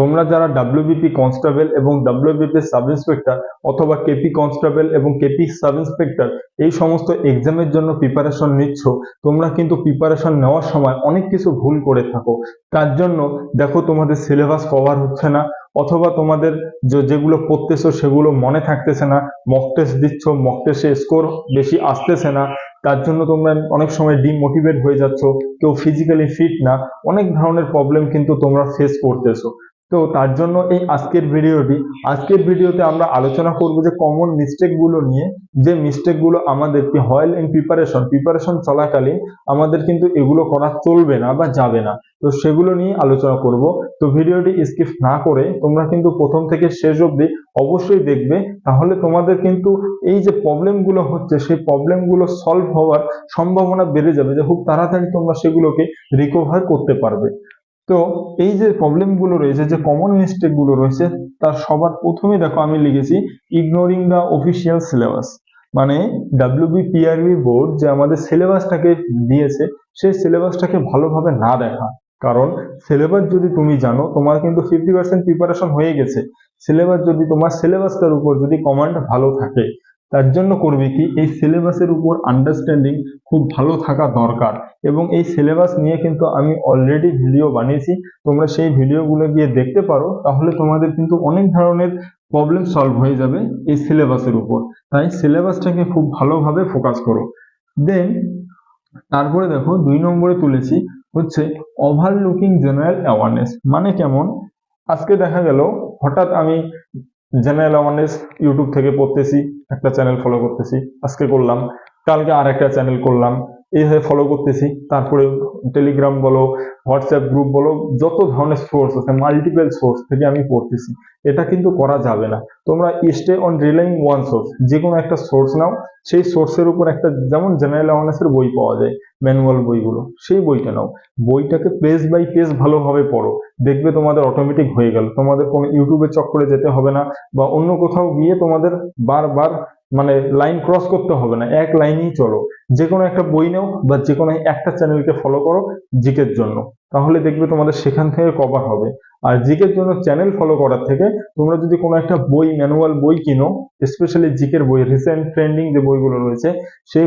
তোমরা যারা WBP constable এবং ডাব্লিউবিপি সাব ইন্সপেক্টর অথবা কেপি কনস্টেবল এবং কেপি সাব ইন্সপেক্টর এই সমস্ত এক্সামের জন্য প্রিপারেশন নিচ্ছ, তোমরা কিন্তু প্রিপারেশন নেওয়ার সময় অনেক কিছু ভুল করে থাকো। তার জন্য দেখো, তোমাদের সিলেবাস কভার হচ্ছে না, অথবা তোমাদের যেগুলো পড়তেছো সেগুলো মনে থাকতেছে না মক টেস্ট দিচ্ছ মক টেস্টে স্কোর বেশি আসতেছে না, তার জন্য তোমরা অনেক সময় ডিমোটিভেট হয়ে যাচ্ছ, কেউ ফিজিক্যালি ফিট না, অনেক ধরনের প্রবলেম কিন্তু তোমরা ফেস করতেছো। তো তার জন্য এই আজকের ভিডিওটি, আজকের ভিডিওতে আমরা আলোচনা করব যে কমন মিস্টেকগুলো নিয়ে, যে মিস্টেকগুলো আমাদেরকে হয় ইন প্রিপারেশন প্রিপারেশন চলাকালীন আমাদের কিন্তু এগুলো করা চলবে না বা যাবে না। তো সেগুলো নিয়ে আলোচনা করব। তো ভিডিওটি স্কিপ না করে তোমরা কিন্তু প্রথম থেকে শেষ অবধি অবশ্যই দেখবে। তাহলে তোমাদের কিন্তু এই যে প্রবলেমগুলো হচ্ছে, সেই প্রবলেমগুলো সলভ হওয়ার সম্ভাবনা বেড়ে যাবে যে খুব তাড়াতাড়ি তোমরা সেগুলোকে রিকভার করতে পারবে। তো এই যে প্রবলেমগুলো রয়েছে, যে কমন মিস্টেকগুলো রয়েছে, তার সবার প্রথমে দেখো আমি লিখেছি ইগনোরিং দ্য অফিসিয়াল সিলেবাস মানে W B P R B board যে আমাদের সিলেবাসটাকে দিয়েছে, সেই সিলেবাসটাকে ভালোভাবে না দেখা। কারণ সিলেবাস যদি তুমি জানো, তোমার কিন্তু ফিফটি পার্সেন্ট প্রিপারেশন হয়ে গেছে। সিলেবাস যদি তোমার সিলেবাসটার উপর যদি কমান্ড ভালো থাকে তার জন্য করবে কি? এই সিলেবাসের উপর আন্ডারস্ট্যান্ডিং খুব ভালো থাকা দরকার। এবং এই সিলেবাস নিয়ে কিন্তু আমি অলরেডি ভিডিও বানিয়েছি। তোমরা সেই ভিডিওগুলো গিয়ে দেখতে পারো, তাহলে তোমাদের কিন্তু অনেক ধরনের প্রবলেম সলভ হয়ে যাবে এই সিলেবাসের উপর। তাই সিলেবাসটাকে খুব ভালোভাবে ফোকাস করো। দেন তারপরে দেখো, দুই নম্বরে তুলেছি হচ্ছে ওভারলুকিং জেনারেল অ্যাওয়ারনেস মানে কেমন? আজকে দেখা গেল, হঠাৎ আমি জেনারেল অ্যাওয়ারনেস ইউটিউব থেকে পড়তেছি, একটা চ্যানেল ফলো করতেছি। আজকে করলাম, কালকে আর একটা চ্যানেল করলাম। এইভাবে ফলো করতেছি। তারপরে টেলিগ্রাম বলো হোয়াটসঅ্যাপ গ্রুপ বলো, যত ধরনের সোর্স আছে মাল্টিপল সোর্স থেকে আমি পড়তেছি। এটা কিন্তু করা যাবে না। তোমরা stay on relying one source যে কোনো একটা সোর্স নাও, সেই সোর্সের উপর একটা যেমন জেনারেল অ্যাওয়ারনেসের বই পাওয়া যায় ম্যানুয়াল বইগুলো, সেই বইটা নাও। বইটাকে পেজ বাই পেজ ভালোভাবে পড়ো। দেখবে তোমাদের অটোমেটিক হয়ে গেল। তোমাদের কোনো ইউটিউবে চক্করে যেতে হবে না, বা অন্য কোথাও গিয়ে তোমাদের বারবার মানে লাইন ক্রস করতে হবে না। এক লাইনেই চলো। যে কোনো একটা বই নাও বা যে কোনো একটা চ্যানেলকে ফলো করো জিকের জন্য। তাহলে দেখবে তোমাদের সেখান থেকে কভার হবে। আর জিকের জন্য চ্যানেল ফলো করার থেকে তোমরা যদি কোনো একটা বই ম্যানুয়াল বই কিনো স্পেশালি জিকের বই রিসেন্ট ট্রেন্ডিং যে বইগুলো রয়েছে, সেই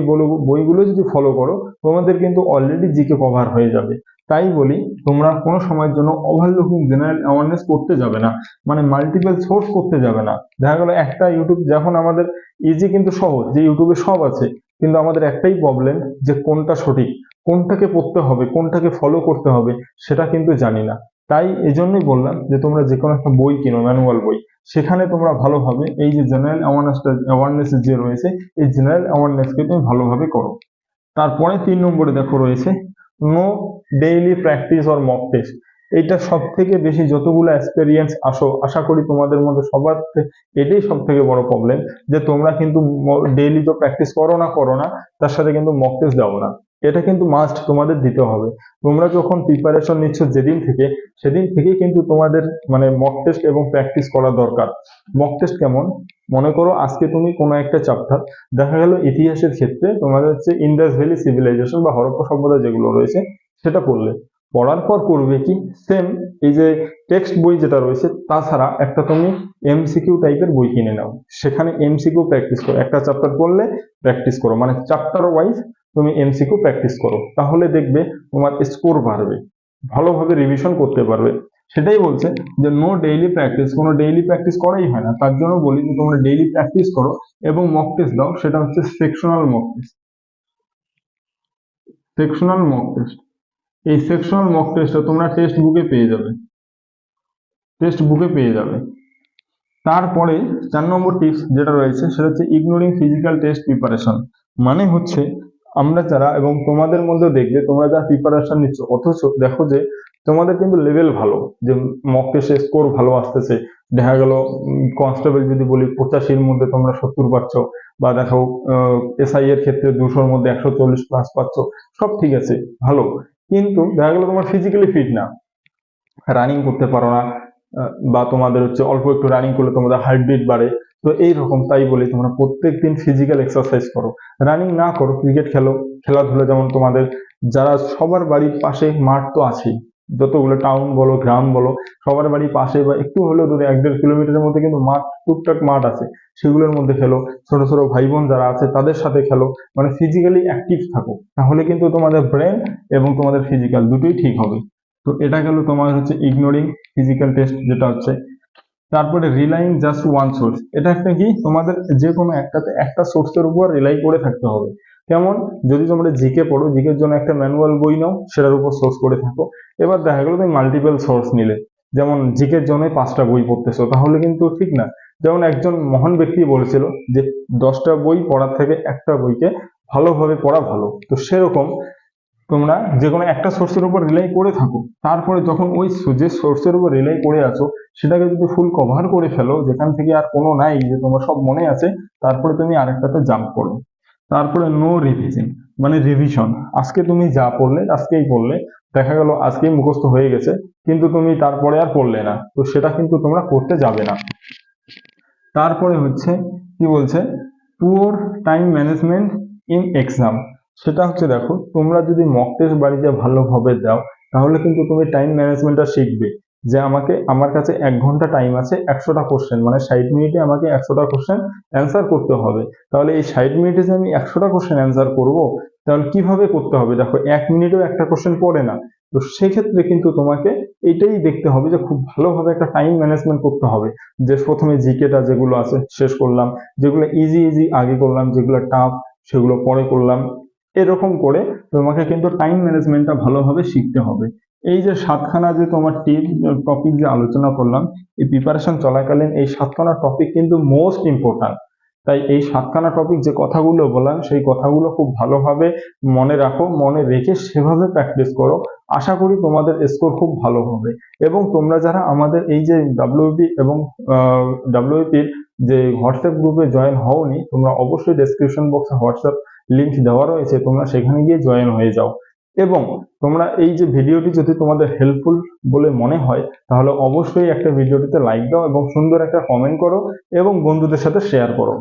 বইগুলো যদি ফলো করো, তোমাদের কিন্তু অলরেডি জিকে কভার হয়ে যাবে। তাই বলি, তোমরা কোনো সময়ের জন্য ওভারলুকিং জেনারেল অ্যাওয়ারনেস করতে যাবে না মানে মাল্টিপল সোর্স করতে যাবে না। দেখা গেলো একটা ইউটিউব যখন আমাদের ইজি কিন্তু সহজ, যে ইউটিউবে সব আছে, কিন্তু আমাদের একটাই প্রবলেম যে কোনটা সঠিক, কোনটাকে পড়তে হবে, কোনটাকে ফলো করতে হবে, সেটা কিন্তু জানি না। তাই এজন্যই বললাম যে তোমরা যে কোনো একটা বই কিনো ম্যানুয়াল বই, সেখানে তোমরা ভালোভাবে এই যে জেনারেল অ্যাওয়ারনেসটা অ্যাওয়ারনেস যে রয়েছে, এই জেনারেল অ্যাওয়ারনেসকে তুমি ভালোভাবে করো। তারপরে তিন নম্বরে দেখো রয়েছে no daily practice or mock test এটা সব থেকে বেশি যতগুলো এক্সপেরিয়েন্স আসো, আশা করি তোমাদের মধ্যে সবার এটাই সব থেকে বড় প্রবলেম যে তোমরা কিন্তু ডেইলি তো প্র্যাকটিস করো না করো না, তার সাথে কিন্তু মক টেস্ট দাও না। এটা কিন্তু মাস্ট তোমাদের দিতে হবে। তোমরা যখন প্রিপারেশন নিচ্ছ যেদিন থেকে, সেদিন থেকেই কিন্তু তোমাদের মানে মক টেস্ট এবং প্র্যাকটিস করা দরকার। মক টেস্ট কেমন? মনে করো আজকে তুমি কোনো একটা চ্যাপ্টার দেখা গেল ইতিহাসের ক্ষেত্রে তোমাদের হচ্ছে ইন্ডাস ভ্যালি সিভিলাইজেশন বা হরপ্পা সভ্যতা যেগুলো রয়েছে, সেটা পড়লে। পড়ার পর করবে কি? সেম এই যে টেক্সট বই যেটা রয়েছে, তাছাড়া একটা তুমি এমসিকিউ টাইপের বই কিনে নাও। সেখানে এমসিকিউ প্র্যাকটিস করো। একটা চ্যাপ্টার পড়লে প্র্যাকটিস করো। মানে চ্যাপ্টার ওয়াইজ তুমি এমসিকিউ প্র্যাকটিস করো, তাহলে দেখবে তোমার স্কোর বাড়বে, ভালোভাবে রিভিশন করতে পারবে। সেটাই বলছে যে নো ডেইলি প্র্যাকটিস কোনো ডেইলি প্র্যাকটিস করাই হয় না। তার জন্য বলি যে, তোমরা ডেইলি প্র্যাকটিস করো এবং মক টেস্ট দাও, সেটা হচ্ছে sectional mock test sectional mock test এই সেকশনাল মক টেস্টটা তোমরা টেক্সট বুকে পেয়ে যাবে। টেক্সট বুকে পেয়ে যাবে। তারপরে চার নম্বর টিপস যেটা রয়েছে, সেটা হচ্ছে ইগনোরিং ফিজিক্যাল টেস্ট প্রিপারেশন মানে হচ্ছে আমরা যারা এবং তোমাদের মধ্যে দেখবে, তোমরা যারা প্রিপারেশন নিচ্ছ, অথচ দেখো যে তোমাদের কিন্তু লেভেল ভালো, যে মক টেস্টে স্কোর ভালো আসতেছে। দেখা গেল কনস্টেবল যদি বলি, পঁচাশির মধ্যে তোমরা সত্তর পাচ্ছ, বা দেখো এসআই এর ক্ষেত্রে দুশোর মধ্যে একশো চল্লিশ প্লাস পাচ্ছ, সব ঠিক আছে, ভালো। কিন্তু দেখা গেল তোমার ফিজিক্যালি ফিট না। রানিং করতে পারো না বা তোমাদের হচ্ছে অল্প একটু রানিং করলে তোমাদের হার্টবিট বাড়ে। তো এইরকম তাই বলি তোমরা প্রত্যেক দিন ফিজিক্যাল এক্সারসাইজ করো। রানিং না করো ক্রিকেট খেলো, খেলাধুলা যেমন তোমাদের যারা সবার বাড়ির পাশে মাঠ তো আছেই, যতগুলো টাউন বলো, গ্রাম বলো, সবার বাড়ি পাশে বা একটু হলেও দূরে এক দেড় কিলোমিটারের মধ্যে কিন্তু মাঠ, টুকটাক মাঠ আছে, সেগুলোর মধ্যে খেলো। ছোট ছোট ভাই বোন যারা আছে তাদের সাথে খেলো। মানে ফিজিক্যালি অ্যাক্টিভ থাকো। তাহলে কিন্তু তোমাদের ব্রেন এবং তোমাদের ফিজিক্যাল দুটোই ঠিক হবে। তো এটা গেল তোমার হচ্ছে ইগনোরিং ফিজিক্যাল টেস্ট যেটা হচ্ছে। তারপরে রিলাইং জাস্ট ওয়ান সোর্স এটা একটা কি? তোমাদের যে কোনো একটাতে একটা সোর্সের উপর রিলাই করে থাকতে হবে। কেমন? যদি তোমরা জিকে পড়ো, জিকের জন্য একটা ম্যানুয়াল বই নাও, সেটার উপর সোর্স করে থাকো। এবার দেখা গেলো তুমি মাল্টিপল সোর্স নিলে। যেমন জিকের জন্য পাঁচটা বই পড়তেছো, তাহলে কিন্তু ঠিক না। যেমন একজন মহান ব্যক্তি বলেছিল যে, দশটা বই পড়ার থেকে একটা বইকে ভালোভাবে পড়া ভালো। তো সেরকম তোমরা যে কোনো একটা সোর্সের উপর রিলাই করে থাকো। তারপরে যখন ওই যে সোর্সের উপর রিলাই করে আছো, সেটাকে যদি ফুল কভার করে ফেলো, যেখান থেকে আর কোনো নাই যে তোমার সব মনে আছে, তারপরে তুমি আরেকটাতে জাম্প করো। তারপরে নো রিভিশন মানে রিভিশন আজকে তুমি যা পড়লে, আজকেই পড়লে, দেখা গেল আজকেই মুখস্থ হয়ে গেছে, কিন্তু তুমি তারপরে আর পড়লে না। তো সেটা কিন্তু তোমরা করতে যাবে না। তারপরে হচ্ছে, কি বলছে? Poor time management in exam সেটা হচ্ছে দেখো, তোমরা যদি মক টেস্ট বাড়িতে ভালোভাবে দাও, তাহলে কিন্তু তুমি টাইম ম্যানেজমেন্টটা শিখবে। যে আমাকে, আমার কাছে এক ঘণ্টা টাইম আছে, একশোটা কোশ্চেন মানে ষাট মিনিটে আমাকে একশোটা কোশ্চেন অ্যান্সার করতে হবে। তাহলে এই ষাট মিনিটে যে আমি একশোটা কোশ্চেন অ্যান্সার করব, তাহলে কীভাবে করতে হবে? দেখো, এক মিনিটেও একটা কোশ্চেন পড়ে না। তো সেক্ষেত্রে কিন্তু তোমাকে এটাই দেখতে হবে যে খুব ভালোভাবে একটা টাইম ম্যানেজমেন্ট করতে হবে। যে প্রথমে জিকেটা যেগুলো আছে, শেষ করলাম, যেগুলো ইজি ইজি আগে করলাম, যেগুলো টাফ সেগুলো পরে করলাম। এরকম করে তোমাকে কিন্তু টাইম ম্যানেজমেন্টটা ভালোভাবে শিখতে হবে। এই যে সাতখানা যে তোমার টিপ টপিক যে আলোচনা করলাম, এই প্রিপারেশন চলাকালীন এই সাতখানা টপিক কিন্তু মোস্ট ইম্পর্ট্যান্ট তাই এই সাতখানা টপিক যে কথাগুলো বললাম, সেই কথাগুলো খুব ভালোভাবে মনে রাখো, মনে রেখে সেভাবে প্র্যাকটিস করো। আশা করি তোমাদের স্কোর খুব ভালো হবে। এবং তোমরা যারা আমাদের এই যে ডাব্লিউপি এবং ডাব্লিউপির যে হোয়াটসঅ্যাপ গ্রুপে জয়েন হওনি, তোমরা অবশ্যই ডেসক্রিপশন বক্সে হোয়াটসঅ্যাপ লিংক দেওয়া রয়েছে, তোমরা সেখানে গিয়ে জয়েন হয়ে যাও। এবং তোমরা এই যে ভিডিওটি যদি তোমাদের হেল্পফুল বলে মনে হয়, তাহলে অবশ্যই একটা ভিডিওটিতে লাইক দাও এবং সুন্দর একটা কমেন্ট করো এবং বন্ধুদের সাথে শেয়ার করো।